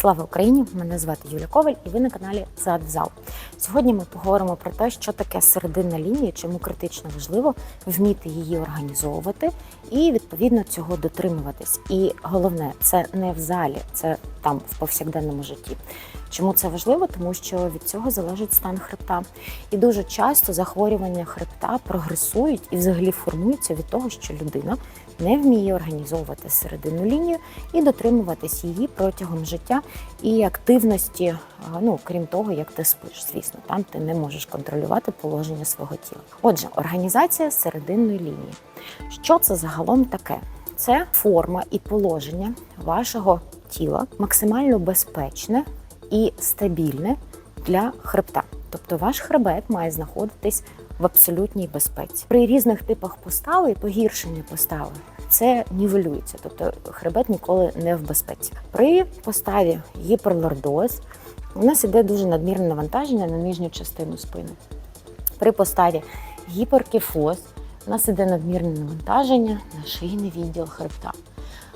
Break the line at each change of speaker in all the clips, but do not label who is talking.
Слава Україні! Мене звати Юля Коваль, і ви на каналі Задзал. Сьогодні ми поговоримо про те, що таке серединна лінія, чому критично важливо вміти її організовувати і відповідно цього дотримуватись. І головне, це не в залі, це там в повсякденному житті. Чому це важливо? Тому що від цього залежить стан хребта. І дуже часто захворювання хребта прогресують і взагалі формуються від того, що людина не вміє організовувати серединну лінію і дотримуватись її протягом життя і активності. Ну крім того, як ти спиш, звісно, там ти не можеш контролювати положення свого тіла. Отже, організація серединної лінії. Що це загалом таке? Це форма і положення вашого тіла максимально безпечне і стабільне для хребта. Тобто ваш хребет має знаходитись в абсолютній безпеці. При різних типах постави і погіршення постави це нівелюється, тобто хребет ніколи не в безпеці. При поставі гіперлордоз у нас іде дуже надмірне навантаження на нижню частину спини. При поставі гіперкіфоз у нас іде надмірне навантаження на шийний відділ хребта.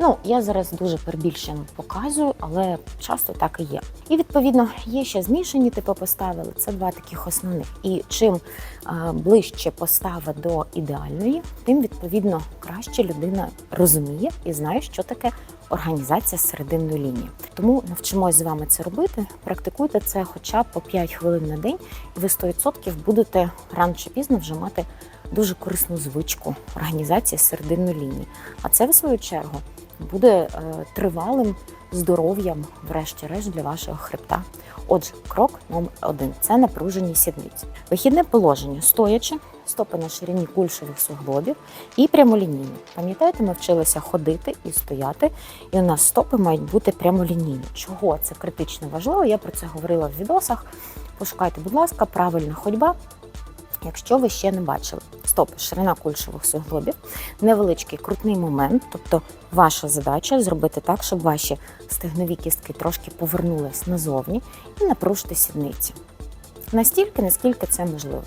Ну, я зараз дуже перебільшено показую, але часто так і є. І відповідно є ще змішані типи постави, але це два таких основних. І чим ближче постава до ідеальної, тим відповідно краще людина розуміє і знає, що таке організація серединної лінії. Тому навчимось з вами це робити. Практикуйте це хоча б по 5 хвилин на день, і ви 100% будете рано чи пізно вже мати дуже корисну звичку організації серединної лінії. А це, в свою чергу, буде е, тривалим здоров'ям, врешті-решт, для вашого хребта. Отже, крок номер один це напружені сідниці. Вихідне положення стоячи, стопи на ширині кульшових суглобів і прямолінійні. Пам'ятаєте, ми вчилися ходити і стояти, і у нас стопи мають бути прямолінійні. Чого це критично важливо? Я про це говорила в відосах. Пошукайте, будь ласка, правильна ходьба. Якщо ви ще не бачили, стоп, ширина кульшових суглобів, невеличкий крутний момент, тобто ваша задача зробити так, щоб ваші стегнові кістки трошки повернулись назовні і напружити сідниці. Настільки, наскільки це можливо.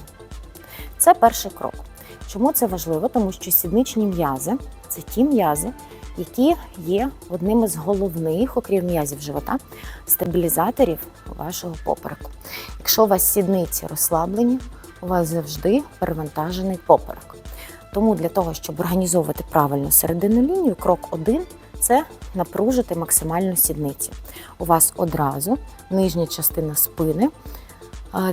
Це перший крок. Чому це важливо? Тому що сідничні м'язи це ті м'язи, які є одним із головних, окрім м'язів живота, стабілізаторів вашого попереку. Якщо у вас сідниці розслаблені, у вас завжди перевантажений поперек. Тому для того, щоб організовувати правильну середину лінію, крок один це напружити максимально сідниці. У вас одразу нижня частина спини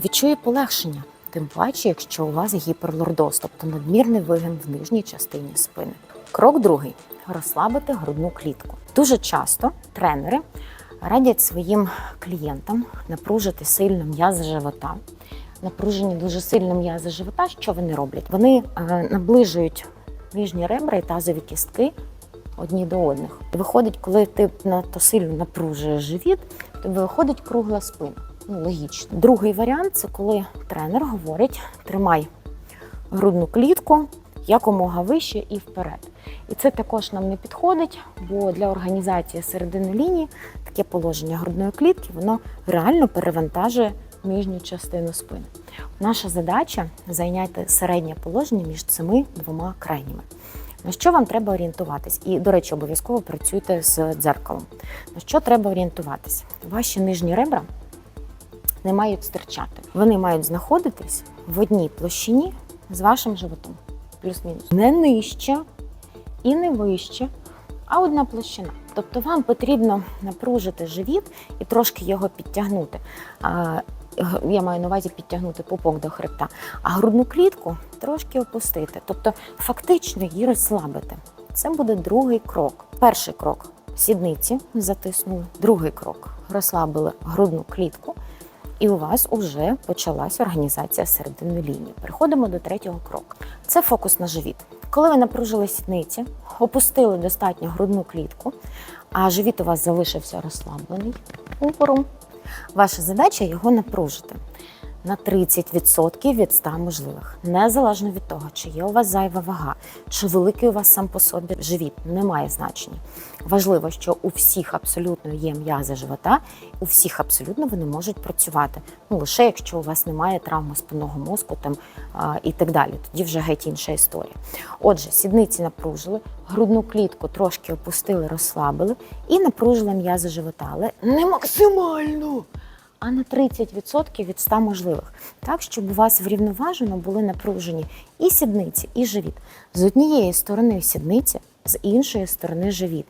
відчує полегшення, тим паче, якщо у вас гіперлордоз, тобто надмірний вигин в нижній частині спини. Крок другий розслабити грудну клітку. Дуже часто тренери радять своїм клієнтам напружити сильно м'язи живота напружені дуже сильно м'язи живота, що вони роблять? Вони е, наближують нижні ребра і тазові кістки одні до одних. Виходить, коли ти надто сильно напружуєш живіт, то виходить кругла спина. Ну, логічно. Другий варіант це коли тренер говорить: тримай грудну клітку якомога вище і вперед. І це також нам не підходить, бо для організації середини лінії таке положення грудної клітки воно реально перевантажує нижню частину спини. Наша задача зайняти середнє положення між цими двома крайніми. На що вам треба орієнтуватись? І, до речі, обов'язково працюйте з дзеркалом. На що треба орієнтуватись? Ваші нижні ребра не мають стирчати. Вони мають знаходитись в одній площині з вашим животом. Плюс-мінус. Не нижче і не вище, а одна площина. Тобто вам потрібно напружити живіт і трошки його підтягнути. Я маю на увазі підтягнути пупок до хребта, а грудну клітку трошки опустити, тобто фактично її розслабити. Це буде другий крок. Перший крок сідниці затиснули, другий крок розслабили грудну клітку, і у вас вже почалась організація середини лінії. Переходимо до третього кроку. Це фокус на живіт. Коли ви напружили сідниці, опустили достатньо грудну клітку, а живіт у вас залишився розслаблений упором, ваша задача його напружити. На 30% від 100 можливих. Незалежно від того, чи є у вас зайва вага, чи великий у вас сам по собі живіт, не має значення. Важливо, що у всіх абсолютно є м'язи живота, у всіх абсолютно вони можуть працювати. Ну лише якщо у вас немає травми спинного мозку там а, і так далі. Тоді вже геть інша історія. Отже, сідниці напружили, грудну клітку трошки опустили, розслабили і напружили м'язи живота, але не максимально. А на 30% від 100 можливих, так щоб у вас врівноважено були напружені і сідниці, і живіт. З однієї сторони сідниці, з іншої сторони живіт.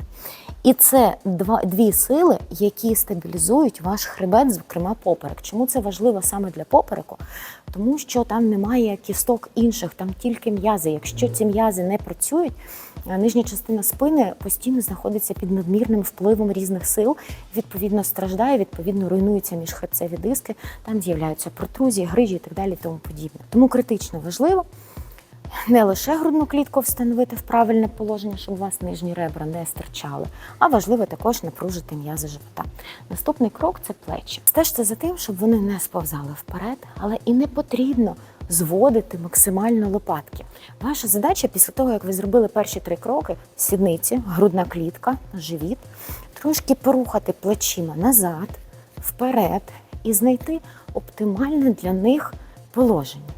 І це два, дві сили, які стабілізують ваш хребет, зокрема поперек. Чому це важливо саме для попереку? Тому що там немає кісток інших, там тільки м'язи. Якщо ці м'язи не працюють, нижня частина спини постійно знаходиться під надмірним впливом різних сил, відповідно страждає, відповідно руйнуються міжхребцеві диски, там з'являються протрузії, грижі і так далі, тому подібне. Тому критично важливо не лише грудну клітку встановити в правильне положення, щоб у вас нижні ребра не стирчали, а важливо також напружити м'язи живота. Наступний крок це плечі. Стежте за тим, щоб вони не сповзали вперед, але і не потрібно зводити максимально лопатки. Ваша задача після того, як ви зробили перші три кроки: сідниці, грудна клітка, живіт, трошки порухати плечима назад, вперед і знайти оптимальне для них положення.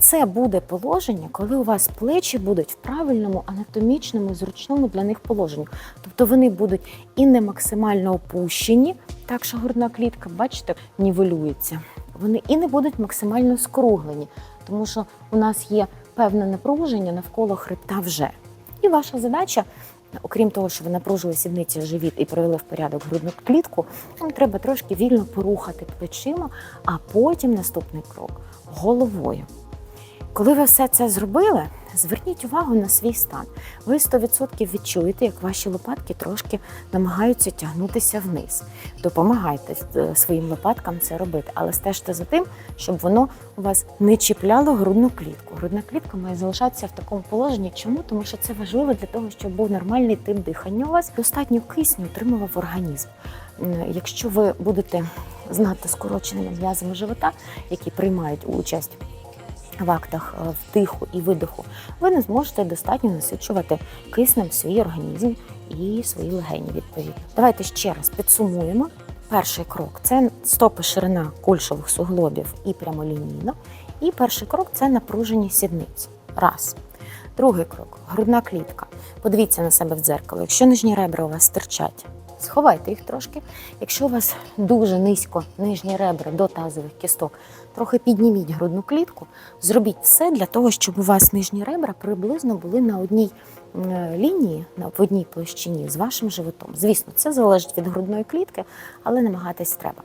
Це буде положення, коли у вас плечі будуть в правильному анатомічному, зручному для них положенні. Тобто вони будуть і не максимально опущені, так що грудна клітка, бачите, нівелюється. Вони і не будуть максимально скруглені, тому що у нас є певне напруження навколо хребта вже. І ваша задача, окрім того, що ви напружили сідниці живіт і привели в порядок грудну клітку, вам треба трошки вільно порухати плечима, а потім наступний крок головою. Коли ви все це зробили, зверніть увагу на свій стан. Ви 100% відчуєте, як ваші лопатки трошки намагаються тягнутися вниз. Допомагайте е, своїм лопаткам це робити, але стежте за тим, щоб воно у вас не чіпляло грудну клітку. Грудна клітка має залишатися в такому положенні. Чому? Тому що це важливо для того, щоб був нормальний тип дихання у вас, достатньо кисню отримував організм. Якщо ви будете знати скороченими м'язами живота, які приймають участь в актах е, вдиху і видиху, ви не зможете достатньо насичувати киснем свій організм і свої легені відповідно. Давайте ще раз підсумуємо. Перший крок це стопи ширина кульшових суглобів і прямолінійно. І перший крок це напружені сідниці. Раз. Другий крок грудна клітка. Подивіться на себе в дзеркало. Якщо нижні ребра у вас стирчать, сховайте їх трошки. Якщо у вас дуже низько нижні ребра до тазових кісток, трохи підніміть грудну клітку, зробіть все для того, щоб у вас нижні ребра приблизно були на одній лінії, в одній площині з вашим животом. Звісно, це залежить від грудної клітки, але намагатись треба.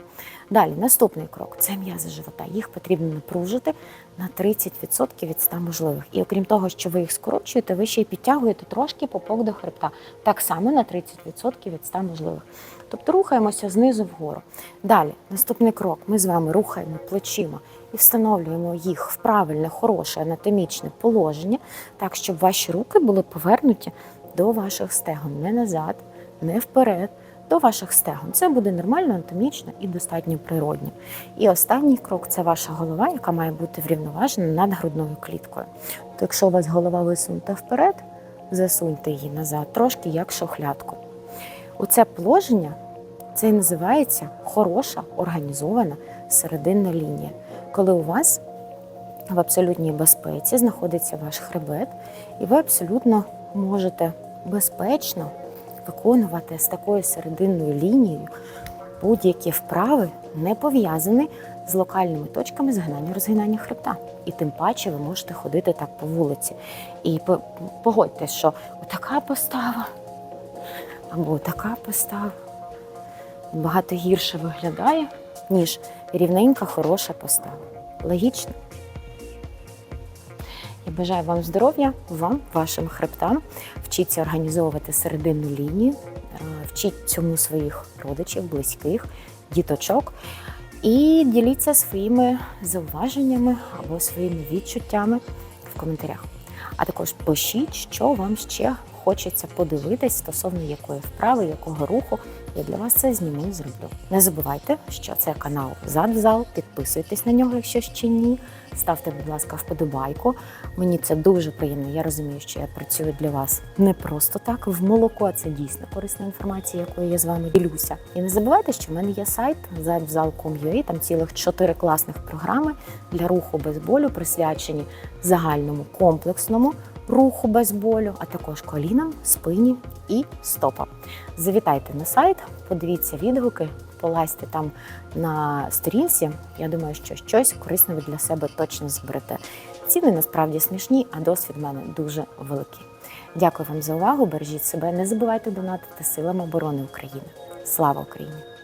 Далі, наступний крок це м'язи живота. Їх потрібно напружити на 30% від 100 можливих. І окрім того, що ви їх скорочуєте, ви ще й підтягуєте трошки попок до хребта. Так само на 30% від 100 можливих. Тобто рухаємося знизу вгору. Далі, наступний крок. Ми з вами рухаємо плечима і встановлюємо їх в правильне, хороше анатомічне положення, так, щоб ваші руки були повернуті до ваших стегон. Не назад, не вперед, до ваших стегон. Це буде нормально, анатомічно і достатньо природньо. І останній крок це ваша голова, яка має бути врівноважена над грудною кліткою. То якщо у вас голова висунута вперед, засуньте її назад, трошки як шохлядку. Оце положення це і називається хороша організована серединна лінія, коли у вас в абсолютній безпеці знаходиться ваш хребет, і ви абсолютно можете безпечно виконувати з такою серединною лінією будь-які вправи, не пов'язані з локальними точками згинання розгинання хребта. І тим паче ви можете ходити так по вулиці. І по- погодьтесь, що така постава або така постава багато гірше виглядає, ніж рівненька, хороша постава. Логічно? Я бажаю вам здоров'я, вам, вашим хребтам. Вчіться організовувати серединну лінію, е, вчіть цьому своїх родичів, близьких, діточок. І діліться своїми зауваженнями або своїми відчуттями в коментарях. А також пишіть, що вам ще хочеться подивитись стосовно якої вправи, якого руху я для вас це зніму і зроблю. Не забувайте, що це канал Зад в зал. Підписуйтесь на нього, якщо ще ні. Ставте, будь ласка, вподобайку. Мені це дуже приємно. Я розумію, що я працюю для вас не просто так. В молоко це дійсно корисна інформація, якою я з вами ділюся. І не забувайте, що в мене є сайт zadvzal.com.ua, там цілих чотири класних програми для руху без болю, присвячені загальному комплексному руху без болю, а також колінам, спині і стопам. Завітайте на сайт, подивіться відгуки, полазьте там на сторінці. Я думаю, що щось корисне ви для себе точно зберете. Ціни насправді смішні, а досвід в мене дуже великий. Дякую вам за увагу. Бережіть себе. Не забувайте донатити силам оборони України. Слава Україні!